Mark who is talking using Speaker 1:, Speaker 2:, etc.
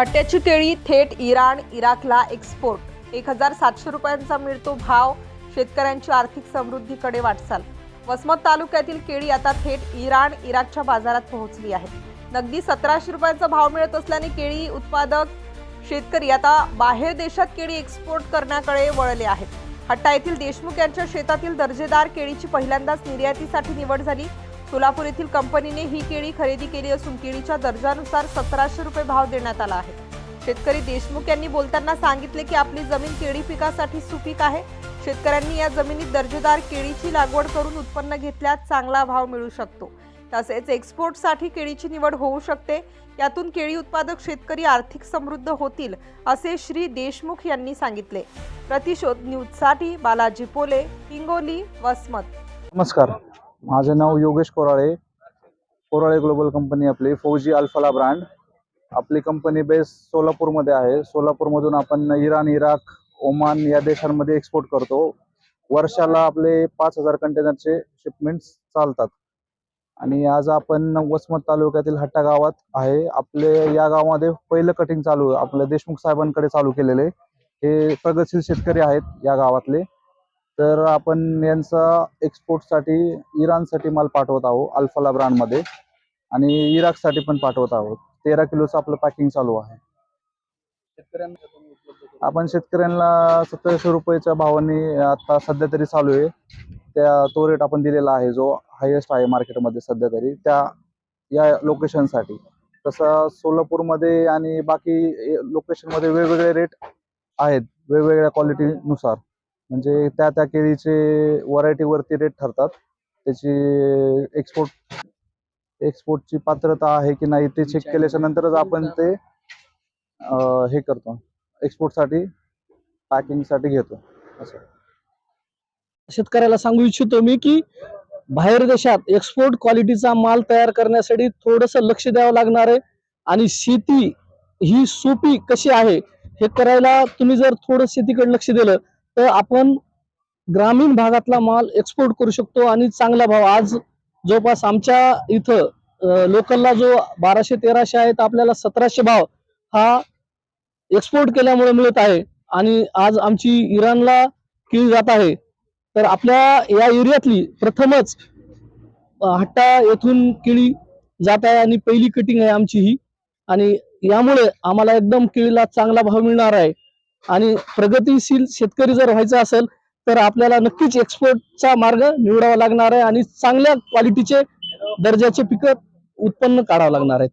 Speaker 1: हट्ट्याची केळी थेट Iran इराकला export एक हजार सातशे रुपयांचा मिळतो भाव. शेतकऱ्यांची आर्थिक समृद्धीकडे वाटचाल. वसमत तालुक्यातील केळी आता थेट इराण इराकच्या बाजारात पोहोचली आहे. नगदी सतराशे रुपयांचा भाव मिळत असल्याने केळी उत्पादक शेतकरी आता बाहेर देशात केळी एक्सपोर्ट करण्याकडे वळले आहेत. हट्टा येथील देशमुख यांच्या शेतातील दर्जेदार केळीची पहिल्यांदाच निर्यातीसाठी निवड झाली. सोलापूर येथील कंपनीने ही केळी खरेदी केली असून केळीच्या दर्जानुसार सतराशे रुपये भाव देण्यात आला आहे. शेतकरी देशमुख यांनी बोलताना सांगितले की आपली जमीन केळी पिकासाठी सुपीक आहे. शेतकऱ्यांनी या जमिनीत दर्जेदार केळीची लागवड करून उत्पन्न घेतल्यास चांगला भाव मिळू शकतो. तसेच एक्सपोर्टसाठी केळीची निवड होऊ शकते. यातून केळी उत्पादक शेतकरी आर्थिक समृद्ध होतील असे श्री देशमुख यांनी सांगितले. प्रतिशोध न्यूजसाठी बालाजी पोले हिंगोली वसमत.
Speaker 2: नमस्कार. माझं नाव योगेश कोराळे. कोराळे ग्लोबल कंपनी आपली. फौजी अल्फाला ब्रँड. आपली कंपनी बेस सोलापूरमध्ये आहे. सोलापूरमधून आपण इराण इराक ओमान या देशांमध्ये एक्सपोर्ट करतो. वर्षाला आपले पाच हजार कंटेनरचे शिपमेंट्स चालतात. आणि आज आपण वसमत तालुक्यातील हट्टा गावात आहे. आपले या गावामध्ये पहिलं कटिंग चालू आपल्या देशमुख साहेबांकडे चालू केलेले. हे प्रगतशील शेतकरी आहेत या गावातले. तर आपण यांचा एक्सपोर्टसाठी इराणसाठी माल पाठवत आहोत अल्फाला ब्रँडमध्ये. आणि इराकसाठी पण पाठवत आहोत. तेरा किलोचं आपलं पॅकिंग चालू आहे. आपण शेतकऱ्यांना सत्तरशे रुपयेच्या भावाने आता सध्या तरी चालू आहे. त्या तो रेट आपण दिलेला आहे जो हायेस्ट आहे मार्केटमध्ये सध्या तरी त्या या लोकेशनसाठी तसं सोलापूरमध्ये आणि बाकी लोकेशनमध्ये वेगवेगळे रेट आहेत वेगवेगळ्या क्वालिटीनुसार म्हणजे त्या त्या केळीचे व्हरायटीवरती रेट ठरतात. त्याची एक्सपोर्ट एक्सपोर्टची पात्रता आहे की नाही ते चेक केल्याच्या नंतरच आपण ते अं, हे करतो. एक्सपोर्टसाठी पॅकिंगसाठी घेतो. असं.
Speaker 3: शेतकऱ्याला सांगू इच्छितो मी की बाहेर देशात एक्सपोर्ट क्वालिटीचा माल तयार करण्यासाठी थोडस लक्ष द्यावं लागणार आहे. आणि शेती ही सोपी कशी आहे हे करायला तुम्ही जर थोडं शेतीकडे लक्ष दिलं तर आपण ग्रामीण भागातला माल एक्सपोर्ट करू शकतो आणि चांगला भाव. आज जवळपास आमच्या इथं लोकलला जो बाराशे तेराशे आहे तर आपल्याला सतराशे भाव हा एक्सपोर्ट केल्यामुळे मिळत आहे. आणि आज आमची इराणला केळी जात आहे. तर आपल्या या एरियातली प्रथमच हट्टा येथून केळी जात आहे आणि पहिली कटिंग आहे आमची ही आणि यामुळे आम्हाला एकदम केळीला चांगला भाव मिळणार आहे. आणि प्रगतीशील शेतकरी जर व्हायचा असेल तर आपल्याला नक्कीच एक्सपोर्टचा मार्ग निवडावा लागणार आहे आणि चांगल्या क्वालिटीचे दर्जाचे पिकं उत्पन्न काढावं लागणार आहेत.